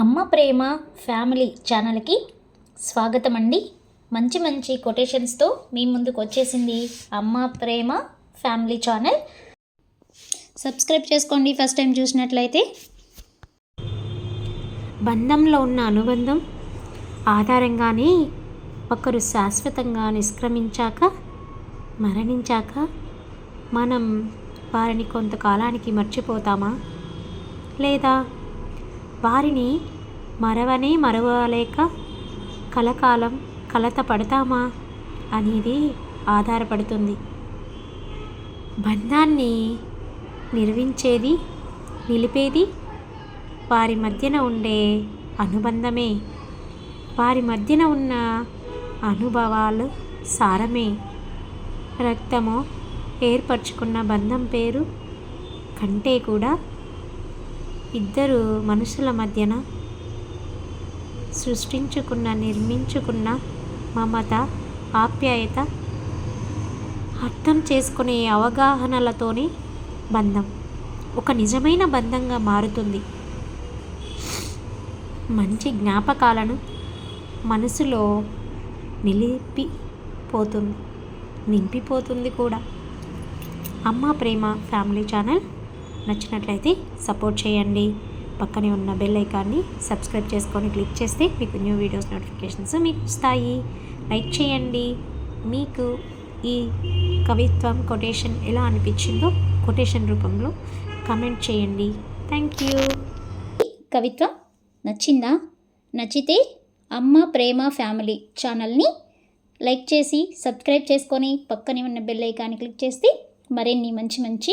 అమ్మ ప్రేమ ఫ్యామిలీ ఛానల్కి స్వాగతం అండి మంచి మంచి కొటేషన్స్తో మీ ముందుకు వచ్చేసింది అమ్మ ప్రేమ ఫ్యామిలీ ఛానల్. సబ్స్క్రైబ్ చేసుకోండి ఫస్ట్ టైం చూసినట్లయితే. బంధంలో ఉన్న అనుబంధం ఆధారంగానే ఒకరు శాశ్వతంగా నిష్క్రమించాక మరణించాక మనం వారిని కొంతకాలానికి మర్చిపోతామా? లేదా వారిని మరవనే మరవలేక కలకాలం కలత పడతామా అనేది ఆధారపడుతుంది. బంధాన్ని నిర్వించేది నిలిపేది వారి మధ్యన ఉండే అనుబంధమే. వారి మధ్యన ఉన్న అనుభవాలు సారమే. రక్తము ఏర్పరచుకున్న బంధం పేరు కంటే కూడా ఇద్దరు మనుషుల మధ్యన సృష్టించుకున్న నిర్మించుకున్న మమత ఆప్యాయత అర్థం చేసుకునే అవగాహనలతోనే బంధం. ఒక నిజమైన బంధంగా మారుతుంది. మంచి జ్ఞాపకాలను మనసులో నిలిపిపోతుంది. నింపిపోతుంది కూడా. అమ్మ ప్రేమ ఫ్యామిలీ ఛానల్ నచ్చినట్లయితే సపోర్ట్ చేయండి. పక్కనే ఉన్న బెల్ ఐకాన్ని సబ్స్క్రైబ్ చేసుకొని క్లిక్ చేస్తే మీకు న్యూ వీడియోస్ నోటిఫికేషన్స్ మీకు వస్తాయి లైక్ చేయండి. మీకు ఈ కవిత్వం కొటేషన్ ఎలా అనిపించిందో కొటేషన్ రూపంలో కమెంట్ చేయండి. Thank you. కవిత్వం నచ్చిందా? నచ్చితే అమ్మ ప్రేమ ఫ్యామిలీ ఛానల్ని లైక్ చేసి సబ్స్క్రైబ్ చేసుకొని పక్కనే ఉన్న బెల్ ఐకాన్ని క్లిక్ చేస్తే మరిన్ని మంచి మంచి